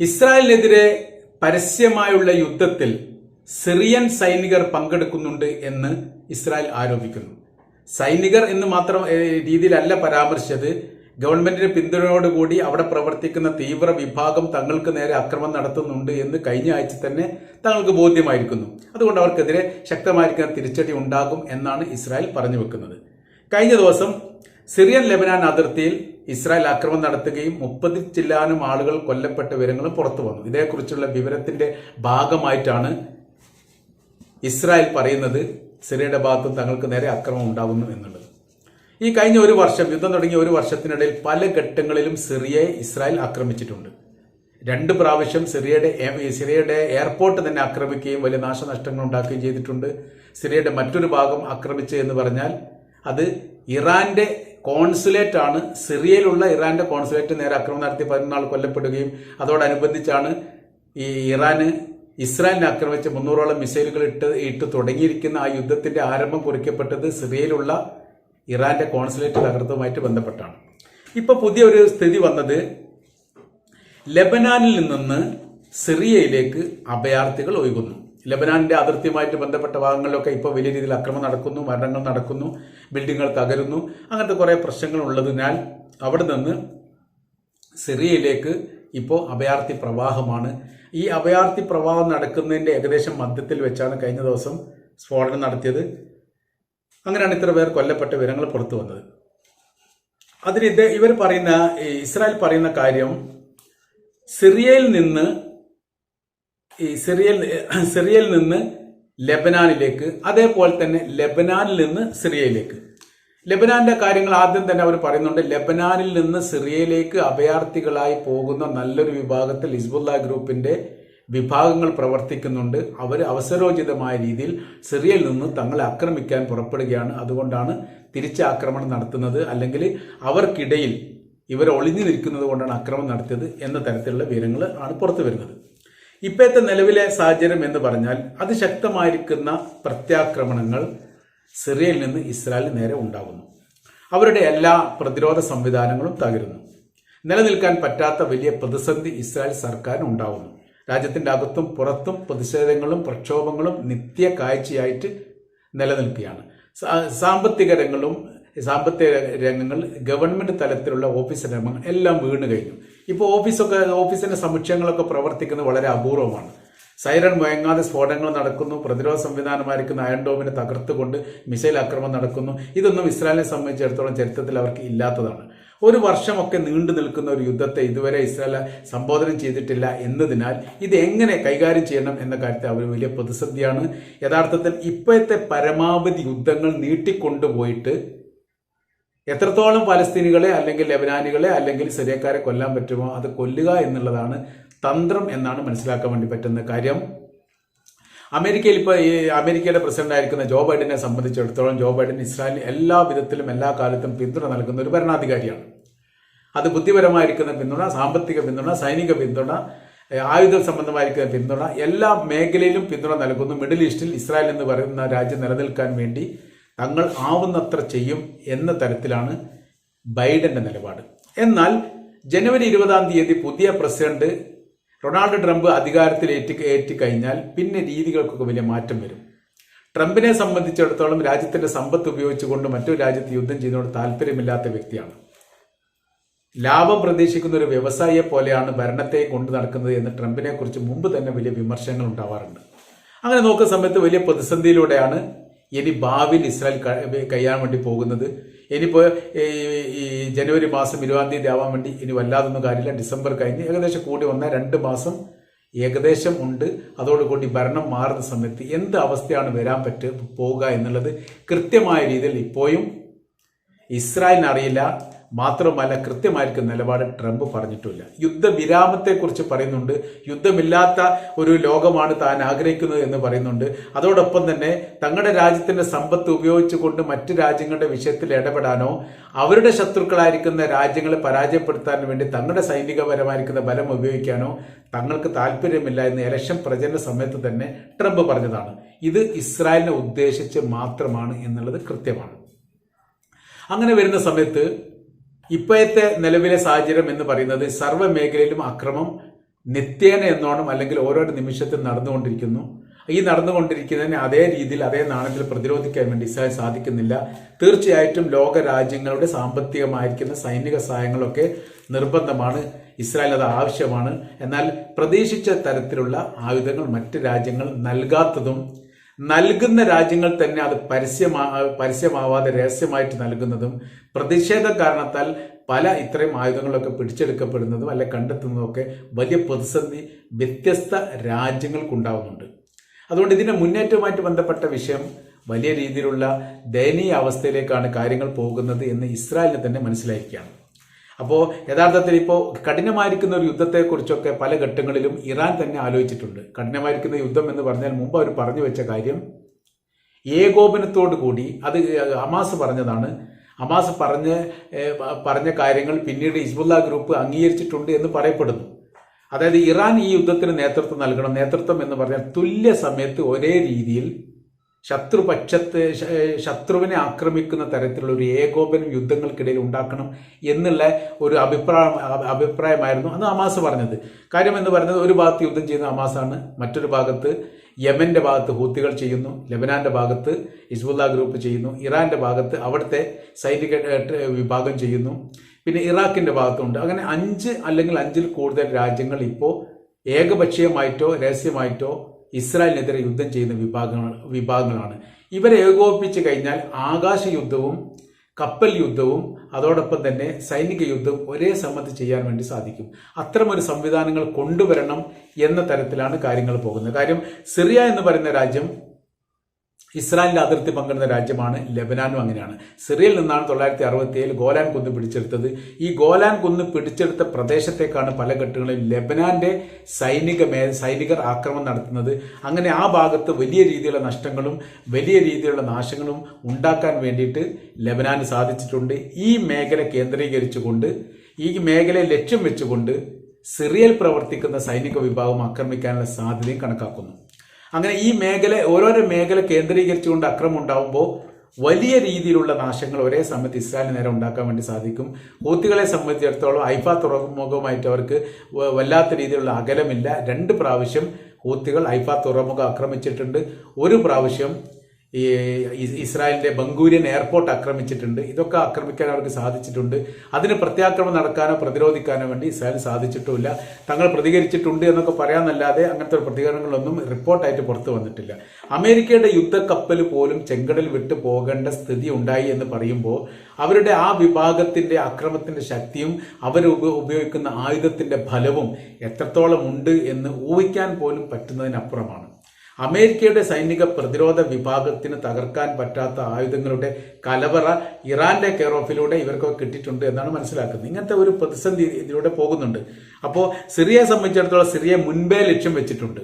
ഇസ്രായേലിനെതിരെ പരസ്യമായുള്ള യുദ്ധത്തിൽ സിറിയൻ സൈനികർ പങ്കെടുക്കുന്നുണ്ട് എന്ന് ഇസ്രായേൽ ആരോപിക്കുന്നു. സൈനികർ എന്ന് മാത്രം രീതിയിലല്ല പരാമർശിച്ചത്. ഗവൺമെന്റിന്റെ പിന്തുണയോടുകൂടി അവിടെ പ്രവർത്തിക്കുന്ന തീവ്ര വിഭാഗം തങ്ങൾക്ക് നേരെ അക്രമം നടത്തുന്നുണ്ട് എന്ന് കഴിഞ്ഞ ആഴ്ച തന്നെ തങ്ങൾക്ക് ബോധ്യമായിരിക്കുന്നു. അതുകൊണ്ട് അവർക്കെതിരെ ശക്തമായിരിക്കുന്ന തിരിച്ചടി ഉണ്ടാകും എന്നാണ് ഇസ്രായേൽ പറഞ്ഞു വെക്കുന്നത്. കഴിഞ്ഞ ദിവസം സിറിയൻ ലെബനാൻ അതിർത്തിയിൽ ഇസ്രായേൽ ആക്രമണം നടത്തുകയും മുപ്പത് ചില്ലാനും ആളുകൾ കൊല്ലപ്പെട്ട വിവരങ്ങളും പുറത്തു വന്നു. ഇതേക്കുറിച്ചുള്ള വിവരത്തിന്റെ ഭാഗമായിട്ടാണ് ഇസ്രായേൽ പറയുന്നത്. സിറിയയുടെ ഭാഗത്തും തങ്ങൾക്ക് നേരെ അക്രമം ഉണ്ടാകുന്നു എന്നുള്ളത്. ഈ കഴിഞ്ഞ ഒരു വർഷം യുദ്ധം തുടങ്ങിയ ഒരു വർഷത്തിനിടയിൽ പല ഘട്ടങ്ങളിലും സിറിയയെ ഇസ്രായേൽ ആക്രമിച്ചിട്ടുണ്ട്. രണ്ട് പ്രാവശ്യം സിറിയയുടെ സിറിയയുടെ എയർപോർട്ട് തന്നെ ആക്രമിക്കുകയും വലിയ നാശനഷ്ടങ്ങൾ ഉണ്ടാക്കുകയും ചെയ്തിട്ടുണ്ട്. സിറിയയുടെ മറ്റൊരു ഭാഗം ആക്രമിച്ചു എന്ന് പറഞ്ഞാൽ അത് ഇറാന്റെ കോൺസുലേറ്റ് ആണ് സിറിയയിലുള്ള ഇറാന്റെ കോൺസുലേറ്റ് നേരെ ആക്രമണം നടത്തി പതിനാൾ കൊല്ലപ്പെടുകയും അതോടനുബന്ധിച്ചാണ് ഈ ഇറാന് ഇസ്രായേലിനെ ആക്രമിച്ച് മുന്നൂറോളം മിസൈലുകൾ ഇട്ട് ഇട്ട് തുടങ്ങിയിരിക്കുന്ന ആ യുദ്ധത്തിന്റെ ആരംഭം കുറിക്കപ്പെട്ടത് സിറിയയിലുള്ള ഇറാന്റെ കോൺസുലേറ്റ് തകർത്തതുമായിട്ട് ബന്ധപ്പെട്ടാണ്. ഇപ്പൊ പുതിയ ഒരു സ്ഥിതി വന്നത് ലെബനാനിൽ നിന്ന് സിറിയയിലേക്ക് അഭയാർത്ഥികൾ ഒഴുകുന്നു. ലെബനാനിന്റെ അതിർത്തിയുമായിട്ട് ബന്ധപ്പെട്ട ഭാഗങ്ങളിലൊക്കെ ഇപ്പോൾ വലിയ രീതിയിൽ അക്രമം നടക്കുന്നു മരണങ്ങൾ നടക്കുന്നു ബിൽഡിങ്ങുകൾ തകരുന്നു. അങ്ങനത്തെ കുറേ പ്രശ്നങ്ങൾ ഉള്ളതിനാൽ അവിടെ നിന്ന് സിറിയയിലേക്ക് ഇപ്പോൾ അഭയാർത്ഥി പ്രവാഹമാണ്. ഈ അഭയാർത്ഥി പ്രവാഹം നടക്കുന്നതിന്റെ ഏകദേശം മധ്യത്തിൽ വെച്ചാണ് കഴിഞ്ഞ ദിവസം സ്ഫോടനം നടത്തിയത്. അങ്ങനെയാണ് ഇത്ര പേർ കൊല്ലപ്പെട്ട വിവരങ്ങൾ പുറത്തു വന്നത്. അതിന് ഇത് ഇവർ പറയുന്ന ഇസ്രായേൽ പറയുന്ന കാര്യം സിറിയയിൽ നിന്ന് ഈ സിറിയൽ സിറിയയിൽ നിന്ന് ലെബനാനിലേക്ക് അതേപോലെ തന്നെ ലെബനാനിൽ നിന്ന് സിറിയയിലേക്ക്. ലെബനാന്റെ കാര്യങ്ങൾ ആദ്യം തന്നെ അവർ പറയുന്നുണ്ട് ലെബനാനിൽ നിന്ന് സിറിയയിലേക്ക് അഭയാർത്ഥികളായി പോകുന്ന നല്ലൊരു വിഭാഗത്തിൽ ഹിസ്ബുല്ല ഗ്രൂപ്പിന്റെ വിഭാഗങ്ങൾ പ്രവർത്തിക്കുന്നുണ്ട്. അവർ അവസരോചിതമായ രീതിയിൽ സിറിയയിൽ നിന്ന് തങ്ങളെ ആക്രമിക്കാൻ പുറപ്പെടുകയാണ്. അതുകൊണ്ടാണ് തിരിച്ചാക്രമണം നടത്തുന്നത്. അല്ലെങ്കിൽ അവർക്കിടയിൽ ഇവർ ഒളിഞ്ഞു നിൽക്കുന്നത് കൊണ്ടാണ് ആക്രമണം നടത്തിയത് എന്ന തരത്തിലുള്ള വിവരങ്ങൾ ആണ് പുറത്തു വരുന്നത്. ഇപ്പോഴത്തെ നിലവിലെ സാഹചര്യം എന്ന് പറഞ്ഞാൽ അതിശക്തമായിരിക്കുന്ന പ്രത്യാക്രമണങ്ങൾ സിറിയയിൽ നിന്ന് ഇസ്രായേലിന് നേരെ ഉണ്ടാകുന്നു. അവരുടെ എല്ലാ പ്രതിരോധ സംവിധാനങ്ങളും തകരുന്നു. നിലനിൽക്കാൻ പറ്റാത്ത വലിയ പ്രതിസന്ധി ഇസ്രായേൽ സർക്കാരിന് ഉണ്ടാകുന്നു രാജ്യത്തിന്റെ അകത്തും പുറത്തും പ്രതിഷേധങ്ങളും പ്രക്ഷോഭങ്ങളും നിത്യ കാഴ്ചയായിട്ട് നിലനിൽക്കുകയാണ്. സാമ്പത്തിക രംഗങ്ങളും സാമ്പത്തിക രംഗങ്ങൾ ഗവൺമെന്റ് തലത്തിലുള്ള ഓഫീസ് രംഗങ്ങൾ എല്ലാം വീണ് കഴിഞ്ഞു. ഇപ്പോൾ ഓഫീസൊക്കെ ഓഫീസിന്റെ സമുച്ചയങ്ങളൊക്കെ പ്രവർത്തിക്കുന്നത് വളരെ അപൂർവമാണ്. സൈറൺ മുഴങ്ങാതെ സ്ഫോടനങ്ങൾ നടക്കുന്നു പ്രതിരോധ സംവിധാനമായിരിക്കുന്ന അയൺ ഡോമിനെ തകർത്തുകൊണ്ട് മിസൈൽ ആക്രമണം നടക്കുന്നു. ഇതൊന്നും ഇസ്രായേലിനെ സംബന്ധിച്ചിടത്തോളം ചരിത്രത്തിൽ അവർക്ക് ഇല്ലാത്തതാണ്. ഒരു വർഷമൊക്കെ നീണ്ടു നിൽക്കുന്ന ഒരു യുദ്ധത്തെ ഇതുവരെ ഇസ്രായേൽ സംബോധന ചെയ്തിട്ടില്ല എന്നതിനാൽ ഇത് എങ്ങനെ കൈകാര്യം ചെയ്യണം എന്ന കാര്യത്തിൽ അവർ വലിയ പ്രതിസന്ധിയാണ്. യഥാർത്ഥത്തിൽ ഇപ്പോഴത്തെ പരമാവധി യുദ്ധങ്ങൾ നീട്ടിക്കൊണ്ടുപോയിട്ട് എത്രത്തോളം പലസ്തീനികളെ അല്ലെങ്കിൽ ലബനാനികളെ അല്ലെങ്കിൽ സിറിയക്കാരെ കൊല്ലാൻ പറ്റുമോ അത് കൊല്ലുക എന്നുള്ളതാണ് തന്ത്രം എന്നാണ് മനസ്സിലാക്കാൻ വേണ്ടി പറ്റുന്ന കാര്യം. അമേരിക്കയിൽ ഇപ്പോൾ ഈ അമേരിക്കയുടെ പ്രസിഡന്റ് ആയിരിക്കുന്ന ജോ ബൈഡനെ സംബന്ധിച്ചിടത്തോളം ജോ ബൈഡൻ ഇസ്രായേലിന് എല്ലാ വിധത്തിലും എല്ലാ കാലത്തും പിന്തുണ നൽകുന്ന ഒരു ഭരണാധികാരിയാണ്. അത് ബുദ്ധിപരമായിരിക്കുന്ന പിന്തുണ സാമ്പത്തിക പിന്തുണ സൈനിക പിന്തുണ ആയുധ സംബന്ധമായിരിക്കുന്ന പിന്തുണ എല്ലാ മേഖലയിലും പിന്തുണ നൽകുന്നു. മിഡിൽ ഈസ്റ്റിൽ ഇസ്രായേൽ എന്ന് പറയുന്ന രാജ്യം നിലനിൽക്കാൻ വേണ്ടി തങ്ങൾ ആവുന്നത്ര ചെയ്യും എന്ന തരത്തിലാണ് ബൈഡന്റെ നിലപാട്. എന്നാൽ ജനുവരി ഇരുപതാം തീയതി പുതിയ പ്രസിഡന്റ് റൊണാൾഡ് ട്രംപ് അധികാരത്തിൽ ഏറ്റി ഏറ്റിക്കഴിഞ്ഞാൽ പിന്നെ രീതികൾക്കൊക്കെ വലിയ മാറ്റം വരും. ട്രംപിനെ സംബന്ധിച്ചിടത്തോളം രാജ്യത്തിന്റെ സമ്പത്ത് ഉപയോഗിച്ചുകൊണ്ട് മറ്റൊരു രാജ്യത്ത് യുദ്ധം ചെയ്യുന്നതോട് താല്പര്യമില്ലാത്ത വ്യക്തിയാണ്. ലാഭം പ്രതീക്ഷിക്കുന്ന ഒരു വ്യവസായിയെ പോലെയാണ് ഭരണത്തെ കൊണ്ടു നടക്കുന്നത് എന്ന് ട്രംപിനെ കുറിച്ച് മുമ്പ് തന്നെ വലിയ വിമർശനങ്ങൾ ഉണ്ടാവാറുണ്ട്. അങ്ങനെ നോക്കുന്ന സമയത്ത് വലിയ പ്രതിസന്ധിയിലൂടെയാണ് ഇനി ഭാവിയിൽ ഇസ്രായേൽ ക- കഴിയാൻ വേണ്ടി പോകുന്നത്. ഇനിയിപ്പോൾ ഈ ജനുവരി മാസം ഇരുപതാം തീയതി ആവാൻ വേണ്ടി ഇനി വല്ലാതൊന്നും കാര്യമില്ല. ഡിസംബർ കഴിഞ്ഞ് ഏകദേശം കൂടി വന്ന രണ്ട് മാസം ഏകദേശം ഉണ്ട്. അതോടുകൂടി ഭരണം മാറുന്ന സമയത്ത് എന്ത് അവസ്ഥയാണ് വരാൻ പറ്റുക പോവുക എന്നുള്ളത് കൃത്യമായ രീതിയിൽ ഇപ്പോഴും ഇസ്രായേലിന് അറിയില്ല. മാത്രമല്ല കൃത്യമായിരിക്കും നിലപാട് ട്രംപ് പറഞ്ഞിട്ടില്ല. യുദ്ധവിരാമത്തെക്കുറിച്ച് പറയുന്നുണ്ട്. യുദ്ധമില്ലാത്ത ഒരു ലോകമാണ് താൻ ആഗ്രഹിക്കുന്നത് എന്ന് പറയുന്നുണ്ട്. അതോടൊപ്പം തന്നെ തങ്ങളുടെ രാജ്യത്തിന്റെ സമ്പത്ത് ഉപയോഗിച്ചുകൊണ്ട് മറ്റു രാജ്യങ്ങളുടെ വിഷയത്തിൽ ഇടപെടാനോ അവരുടെ ശത്രുക്കളായിരിക്കുന്ന രാജ്യങ്ങളെ പരാജയപ്പെടുത്താൻ വേണ്ടി തങ്ങളുടെ സൈനികപരമായിരിക്കുന്ന ബലം ഉപയോഗിക്കാനോ തങ്ങൾക്ക് താല്പര്യമില്ല എന്ന് ഇലക്ഷൻ പ്രചരണ സമയത്ത് തന്നെ ട്രംപ് പറഞ്ഞതാണ്. ഇത് ഇസ്രായേലിനെ ഉദ്ദേശിച്ച് മാത്രമാണ് എന്നുള്ളത് കൃത്യമാണ്. അങ്ങനെ വരുന്ന സമയത്ത് ഇപ്പോഴത്തെ നിലവിലെ സാഹചര്യം എന്ന് പറയുന്നത് സർവ മേഖലയിലും അക്രമം നിത്യേന എന്നോണം അല്ലെങ്കിൽ ഓരോ നിമിഷത്തിൽ നടന്നുകൊണ്ടിരിക്കുന്നു. ഈ നടന്നുകൊണ്ടിരിക്കുന്നതിനെ അതേ രീതിയിൽ അതേ നാണത്തിൽ പ്രതിരോധിക്കാൻ വേണ്ടി ഇസ്രായേൽ സാധിക്കുന്നില്ല. തീർച്ചയായിട്ടും ലോക രാജ്യങ്ങളുടെ സാമ്പത്തികമായിരിക്കുന്ന സൈനിക സഹായങ്ങളൊക്കെ നിർബന്ധമാണ്. ഇസ്രായേൽ അത് ആവശ്യമാണ്. എന്നാൽ പ്രതീക്ഷിച്ച തരത്തിലുള്ള ആയുധങ്ങൾ മറ്റ് രാജ്യങ്ങൾ നൽകാത്തതും നൽകുന്ന രാജ്യങ്ങൾ തന്നെ അത് പരസ്യമാ പരസ്യമാവാതെ രഹസ്യമായിട്ട് നൽകുന്നതും പ്രതിഷേധ കാരണത്താൽ പല ഇത്രയും ആയുധങ്ങളൊക്കെ പിടിച്ചെടുക്കപ്പെടുന്നതും അല്ലെ കണ്ടെത്തുന്നതൊക്കെ വലിയ പ്രതിസന്ധി വ്യത്യസ്ത രാജ്യങ്ങൾക്കുണ്ടാവുന്നുണ്ട്. അതുകൊണ്ട് ഇതിന്റെ മുന്നേറ്റവുമായിട്ട് ബന്ധപ്പെട്ട വിഷയം വലിയ രീതിയിലുള്ള ദയനീയ അവസ്ഥയിലേക്കാണ് കാര്യങ്ങൾ പോകുന്നത് എന്ന് ഇസ്രായേലിനെ തന്നെ മനസ്സിലായിരിക്കുകയാണ്. അപ്പോൾ യഥാർത്ഥത്തിൽ ഇപ്പോൾ കഠിനമായിരിക്കുന്ന ഒരു യുദ്ധത്തെക്കുറിച്ചൊക്കെ പല ഘട്ടങ്ങളിലും ഇറാൻ തന്നെ ആലോചിച്ചിട്ടുണ്ട്. കഠിനമായിരിക്കുന്ന യുദ്ധം എന്ന് പറഞ്ഞാൽ മുമ്പ് അവർ പറഞ്ഞു വെച്ച കാര്യം ഏകോപനത്തോടു കൂടി അത് അമാസ് പറഞ്ഞതാണ്. അമാസ് പറഞ്ഞ പറഞ്ഞ കാര്യങ്ങൾ പിന്നീട് ഹിസ്ബുല്ല ഗ്രൂപ്പ് അംഗീകരിച്ചിട്ടുണ്ട് എന്ന് പറയപ്പെടുന്നു. അതായത് ഇറാൻ ഈ യുദ്ധത്തിന് നേതൃത്വം നൽകണം. നേതൃത്വം എന്ന് പറഞ്ഞാൽ തുല്യ സമയത്ത് ഒരേ രീതിയിൽ ശത്രുപക്ഷത്ത് ശത്രുവിനെ ആക്രമിക്കുന്ന തരത്തിലുള്ള ഒരു ഏകോപനം യുദ്ധങ്ങൾക്കിടയിൽ ഉണ്ടാക്കണം എന്നുള്ള ഒരു അഭിപ്രായം അഭിപ്രായമായിരുന്നു അന്ന് അമാസ് പറഞ്ഞത്. കാര്യം എന്ന് പറയുന്നത് ഒരു ഭാഗത്ത് യുദ്ധം ചെയ്യുന്ന അമാസാണ് മറ്റൊരു ഭാഗത്ത് യമന്റെ ഭാഗത്ത് ഹൂത്തികൾ ചെയ്യുന്നു ലബനാന്റെ ഭാഗത്ത് ഹിസ്ബുല്ല ഗ്രൂപ്പ് ചെയ്യുന്നു ഇറാന്റെ ഭാഗത്ത് അവിടുത്തെ സൈനിക വിഭാഗം ചെയ്യുന്നു പിന്നെ ഇറാഖിന്റെ ഭാഗത്തുണ്ട്. അങ്ങനെ അഞ്ച് അല്ലെങ്കിൽ അഞ്ചിൽ കൂടുതൽ രാജ്യങ്ങൾ ഇപ്പോൾ ഏകപക്ഷീയമായിട്ടോ രഹസ്യമായിട്ടോ ഇസ്രായേലിനെതിരെ യുദ്ധം ചെയ്യുന്ന വിഭാഗങ്ങൾ വിഭാഗങ്ങളാണ്. ഇവരെ ഏകോപിപ്പിച്ച് കഴിഞ്ഞാൽ ആകാശ യുദ്ധവും കപ്പൽ യുദ്ധവും അതോടൊപ്പം തന്നെ സൈനിക യുദ്ധവും ഒരേ സമയത്ത് ചെയ്യാൻ വേണ്ടി സാധിക്കും. അത്തരമൊരു സംവിധാനങ്ങൾ കൊണ്ടുവരണം എന്ന തരത്തിലാണ് കാര്യങ്ങൾ പോകുന്നത്. കാര്യം സിറിയ എന്ന് പറയുന്ന രാജ്യം ഇസ്രായേലിന്റെ അതിർത്തി പങ്കിടുന്ന രാജ്യമാണ് ലബനാനും അങ്ങനെയാണ്. സിറിയയിൽ നിന്നാണ് തൊള്ളായിരത്തി അറുപത്തി ഏഴിൽ ഗോലാൻ കുന്ന് പിടിച്ചെടുത്തത്. ഈ ഗോലാൻ കുന്ന് പിടിച്ചെടുത്ത പ്രദേശത്തേക്കാണ് പല ഘട്ടങ്ങളിൽ ലബനാന്റെ സൈനിക മേ സൈനികർ ആക്രമണം നടത്തുന്നത്. അങ്ങനെ ആ ഭാഗത്ത് വലിയ രീതിയിലുള്ള നഷ്ടങ്ങളും വലിയ രീതിയിലുള്ള നാശങ്ങളും ഉണ്ടാക്കാൻ വേണ്ടിയിട്ട് ലബനാന് സാധിച്ചിട്ടുണ്ട്. ഈ മേഖല കേന്ദ്രീകരിച്ചുകൊണ്ട് ഈ മേഖലയെ ലക്ഷ്യം വെച്ചുകൊണ്ട് സിറിയയിൽ പ്രവർത്തിക്കുന്ന സൈനിക വിഭാഗം ആക്രമിക്കാനുള്ള സാധ്യതയും കണക്കാക്കുന്നു. അങ്ങനെ ഈ മേഖല ഓരോരോ മേഖല കേന്ദ്രീകരിച്ചുകൊണ്ട് അക്രമം ഉണ്ടാവുമ്പോൾ വലിയ രീതിയിലുള്ള നാശങ്ങൾ ഒരേ സമയത്ത് ഇസ്രായേലിന് നേരെ ഉണ്ടാക്കാൻ വേണ്ടി സാധിക്കും. ഹൂത്തികളെ സംബന്ധിച്ചിടത്തോളം ഐഫ തുറമുഖമായിട്ട് അവർക്ക് വല്ലാത്ത രീതിയിലുള്ള അകലമില്ല. രണ്ട് പ്രാവശ്യം ഹൂത്തികൾ ഐഫ തുറമുഖം ആക്രമിച്ചിട്ടുണ്ട്. ഒരു പ്രാവശ്യം ഈ ഇസ്രായേലിന്റെ ബംഗൂരിയൻ എയർപോർട്ട് ആക്രമിച്ചിട്ടുണ്ട്. ഇതൊക്കെ ആക്രമിക്കാൻ അവർക്ക് സാധിച്ചിട്ടുണ്ട്. അതിന് പ്രത്യാക്രമണം നടക്കാനോ പ്രതിരോധിക്കാനോ വേണ്ടി ഇസ്രായേൽ സാധിച്ചിട്ടുമില്ല. തങ്ങൾ പ്രതികരിച്ചിട്ടുണ്ട് എന്നൊക്കെ പറയാമെന്നല്ലാതെ അങ്ങനത്തെ പ്രതികരണങ്ങളൊന്നും റിപ്പോർട്ടായിട്ട് പുറത്തു വന്നിട്ടില്ല. അമേരിക്കയുടെ യുദ്ധക്കപ്പൽ പോലും ചെങ്കടൽ വിട്ടു പോകേണ്ട സ്ഥിതി ഉണ്ടായി എന്ന് പറയുമ്പോൾ അവരുടെ ആ വിഭാഗത്തിന്റെ അക്രമത്തിന്റെ ശക്തിയും അവർ ഉപയോഗിക്കുന്ന ആയുധത്തിന്റെ ഫലവും എത്രത്തോളം ഉണ്ട് എന്ന് ഊഹിക്കാൻ പോലും പറ്റുന്നതിനപ്പുറമാണ്. അമേരിക്കയുടെ സൈനിക പ്രതിരോധ വിഭാഗത്തിന് തകർക്കാൻ പറ്റാത്ത ആയുധങ്ങളുടെ കലവറ ഇറാന്റെ കെയർ ഓഫിലൂടെ ഇവർക്കൊക്കെ കിട്ടിയിട്ടുണ്ട് എന്നാണ് മനസ്സിലാക്കുന്നത്. ഇങ്ങനത്തെ ഒരു പ്രതിസന്ധി ഇതിലൂടെ പോകുന്നുണ്ട്. അപ്പോൾ സിറിയയെ സംബന്ധിച്ചിടത്തോളം സിറിയ മുൻപേ ലക്ഷ്യം വെച്ചിട്ടുണ്ട്.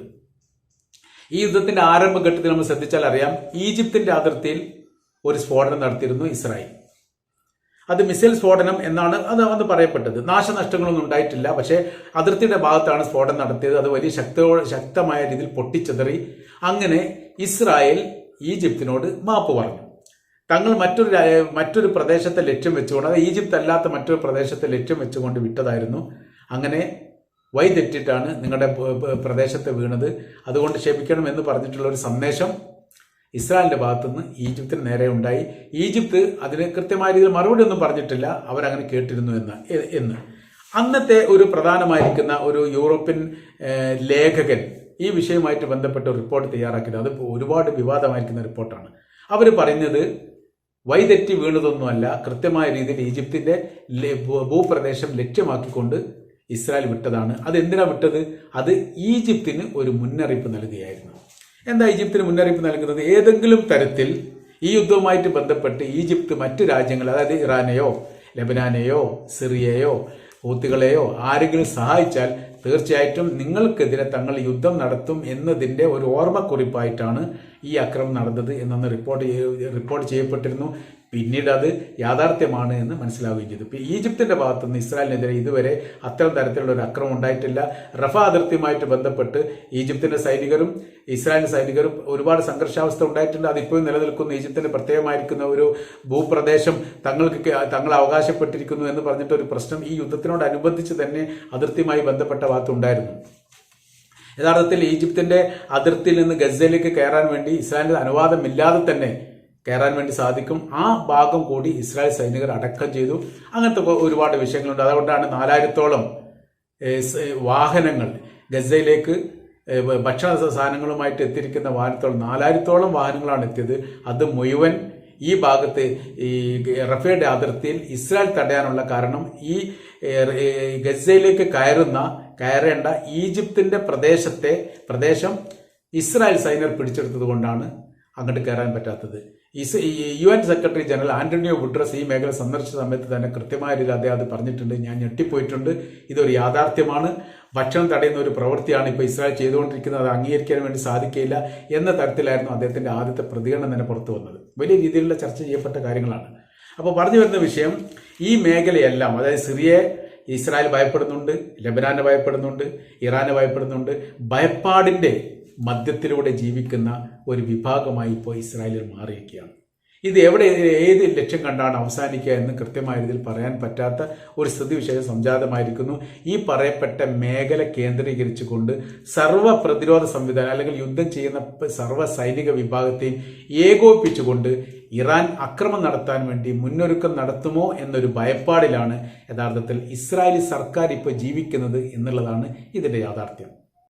ഈ യുദ്ധത്തിന്റെ ആരംഭഘട്ടത്തിൽ നമ്മൾ ശ്രദ്ധിച്ചാൽ അറിയാം ഈജിപ്തിന്റെ അതിർത്തിയിൽ ഒരു സ്ഫോടനം നടത്തിയിരുന്നു ഇസ്രായേൽ. അത് മിസൈൽ സ്ഫോടനം എന്നാണ് അത് അന്ന് പറയപ്പെട്ടത്. നാശനഷ്ടങ്ങളൊന്നും ഉണ്ടായിട്ടില്ല. പക്ഷേ അതിർത്തിയുടെ ഭാഗത്താണ് സ്ഫോടനം നടത്തിയത്. അത് വലിയ ശക്തോ ശക്തമായ രീതിയിൽ പൊട്ടിച്ചെതറി. അങ്ങനെ ഇസ്രായേൽ ഈജിപ്തിനോട് മാപ്പ് പറഞ്ഞു. തങ്ങൾ മറ്റൊരു മറ്റൊരു പ്രദേശത്തെ ലക്ഷ്യം വെച്ചുകൊണ്ട് അത് ഈജിപ്ത് അല്ലാത്ത മറ്റൊരു പ്രദേശത്തെ ലക്ഷ്യം വെച്ചുകൊണ്ട് വിട്ടതായിരുന്നു. അങ്ങനെ വൈതെറ്റിട്ടാണ് നിങ്ങളുടെ പ്രദേശത്ത് വീണത്. അതുകൊണ്ട് ക്ഷമിക്കണം എന്ന് പറഞ്ഞിട്ടുള്ള ഒരു സന്ദേശം ഇസ്രായേലിന്റെ ഭാഗത്തുനിന്ന് ഈജിപ്തിന് നേരെ ഉണ്ടായി. ഈജിപ്ത് അതിന് കൃത്യമായ രീതിയിൽ മറുപടി ഒന്നും പറഞ്ഞിട്ടില്ല. അവരങ്ങനെ കേട്ടിരുന്നു എന്ന് എന്ന്. അന്നത്തെ ഒരു പ്രധാനമായിരിക്കുന്ന ഒരു യൂറോപ്യൻ ലേഖകൻ ഈ വിഷയവുമായിട്ട് ബന്ധപ്പെട്ട റിപ്പോർട്ട് തയ്യാറാക്കിയത്. അത് ഒരുപാട് വിവാദമായിരിക്കുന്ന റിപ്പോർട്ടാണ്. അവർ പറയുന്നത് വൈതെറ്റി വീണതൊന്നുമല്ല. കൃത്യമായ രീതിയിൽ ഈജിപ്തിന്റെ ഭൂപ്രദേശം ലക്ഷ്യമാക്കിക്കൊണ്ട് ഇസ്രായേൽ വിട്ടതാണ്. അത് എന്തിനാ വിട്ടത്? അത് ഈജിപ്തിന് ഒരു മുന്നറിയിപ്പ് നൽകുകയായിരുന്നു. എന്താ ഈജിപ്തിന് മുന്നറിയിപ്പ് നൽകുന്നത്? ഏതെങ്കിലും തരത്തിൽ ഈ യുദ്ധവുമായിട്ട് ബന്ധപ്പെട്ട് ഈജിപ്ത് മറ്റു രാജ്യങ്ങൾ അതായത് ഇറാനെയോ ലബനാനെയോ സിറിയയോ ഊത്തുകളെയോ ആരെങ്കിലും സഹായിച്ചാൽ തീർച്ചയായിട്ടും നിങ്ങൾക്കെതിരെ തങ്ങൾ യുദ്ധം നടത്തും എന്നതിന്റെ ഒരു ഓർമ്മക്കുറിപ്പായിട്ടാണ് ഈ അക്രമം നടന്നത് എന്നൊന്ന് റിപ്പോർട്ട് റിപ്പോർട്ട് ചെയ്യപ്പെട്ടിരുന്നു. പിന്നീട് അത് യാഥാർത്ഥ്യമാണ് എന്ന് മനസ്സിലാവുകയും ചെയ്തു. ഇപ്പൊ ഈജിപ്തിന്റെ ഭാഗത്തുനിന്ന് ഇസ്രായേലിനെതിരെ ഇതുവരെ അത്തരം തരത്തിലുള്ള ഒരു അക്രമം ഉണ്ടായിട്ടില്ല. റഫ അതിർത്തിയുമായിട്ട് ബന്ധപ്പെട്ട് ഈജിപ്തിന്റെ സൈനികരും ഇസ്രായേൽ സൈനികരും ഒരുപാട് സംഘർഷാവസ്ഥ ഉണ്ടായിട്ടുണ്ട്. അതിപ്പോഴും നിലനിൽക്കുന്ന ഈജിപ്തിന് പ്രത്യേകമായിരിക്കുന്ന ഒരു ഭൂപ്രദേശം തങ്ങൾക്ക് തങ്ങൾ അവകാശപ്പെട്ടിരിക്കുന്നു എന്ന് പറഞ്ഞിട്ട് ഒരു പ്രശ്നം ഈ യുദ്ധത്തിനോടനുബന്ധിച്ച് തന്നെ അതിർത്തിയുമായി ബന്ധപ്പെട്ട ഭാഗത്തുണ്ടായിരുന്നു യഥാർത്ഥത്തിൽ ഈജിപ്തിന്റെ അതിർത്തിയിൽ നിന്ന് ഗസയിലേക്ക് കയറാൻ വേണ്ടി ഇസ്രായേലിന്റെ അനുവാദമില്ലാതെ തന്നെ കയറാൻ വേണ്ടി സാധിക്കും. ആ ഭാഗം കൂടി ഇസ്രായേൽ സൈനികർ അടക്കം ചെയ്തു. അങ്ങനത്തെ ഒരുപാട് വിഷയങ്ങളുണ്ട്. അതുകൊണ്ടാണ് നാലായിരത്തോളം വാഹനങ്ങൾ ഗസയിലേക്ക് ഭക്ഷണ സാധനങ്ങളുമായിട്ട് എത്തിയിരിക്കുന്ന വാഹനത്തോളം നാലായിരത്തോളം വാഹനങ്ങളാണ് എത്തിയത്. അത് മുഴുവൻ ഈ ഭാഗത്ത് ഈ റഫേയുടെ അതിർത്തിയിൽ ഇസ്രായേൽ തടയാനുള്ള കാരണം ഈ ഗസയിലേക്ക് കയറുന്ന കയറേണ്ട ഈജിപ്തിന്റെ പ്രദേശത്തെ പ്രദേശം ഇസ്രായേൽ സൈന്യർ പിടിച്ചെടുത്തത് കൊണ്ടാണ്. അങ്ങോട്ട് കയറാൻ പറ്റാത്തത്. ഈ U N secretary general Antonio Guterres ഈ മേഖല സന്ദർശിച്ച സമയത്ത് തന്നെ കൃത്യമായ രീതിയിൽ അദ്ദേഹം അത് പറഞ്ഞിട്ടുണ്ട്. ഞാൻ ഞെട്ടിപ്പോയിട്ടുണ്ട്. ഇതൊരു യാഥാർത്ഥ്യമാണ്. ഭക്ഷണം തടയുന്ന ഒരു പ്രവൃത്തിയാണ് ഇപ്പോൾ ഇസ്രായേൽ ചെയ്തുകൊണ്ടിരിക്കുന്നത്. അത് അംഗീകരിക്കാൻ വേണ്ടി സാധിക്കില്ല എന്ന തരത്തിലായിരുന്നു അദ്ദേഹത്തിന്റെ ആദ്യത്തെ പ്രതികരണം തന്നെ പുറത്തു വന്നത്. വലിയ രീതിയിലുള്ള ചർച്ച ചെയ്യപ്പെട്ട കാര്യങ്ങളാണ്. അപ്പോൾ പറഞ്ഞു വരുന്ന വിഷയം ഈ മേഖലയെല്ലാം അതായത് സിറിയയെ ഇസ്രായേൽ ഭയപ്പെടുന്നുണ്ട് ലബനാനെ ഭയപ്പെടുന്നുണ്ട് ഇറാനെ ഭയപ്പെടുന്നുണ്ട് ഭയപ്പാടിന്റെ മധ്യത്തിലൂടെ ജീവിക്കുന്ന ഒരു വിഭാഗമായി ഇപ്പോൾ ഇസ്രായേലിൽ മാറിയിരിക്കുകയാണ്. ഇത് എവിടെ ഏത് ലക്ഷ്യം കണ്ടാണ് അവസാനിക്കുക എന്ന് കൃത്യമായ രീതിയിൽ പറയാൻ പറ്റാത്ത ഒരു സ്ഥിതിവിശേഷം സംജാതമായിരിക്കുന്നു. ഈ പറയപ്പെട്ട മേഖല കേന്ദ്രീകരിച്ചുകൊണ്ട് സർവ പ്രതിരോധ സംവിധാനം അല്ലെങ്കിൽ യുദ്ധം ചെയ്യുന്ന സർവ സൈനിക വിഭാഗത്തെയും ഏകോപിപ്പിച്ചുകൊണ്ട് ഇറാൻ അക്രമം നടത്താൻ വേണ്ടി മുന്നൊരുക്കം നടത്തുമോ എന്നൊരു ഭയപ്പാടിലാണ് യഥാർത്ഥത്തിൽ ഇസ്രായേലി സർക്കാർ ഇപ്പോൾ ജീവിക്കുന്നത് എന്നുള്ളതാണ് ഇതിന്റെ യാഥാർത്ഥ്യം.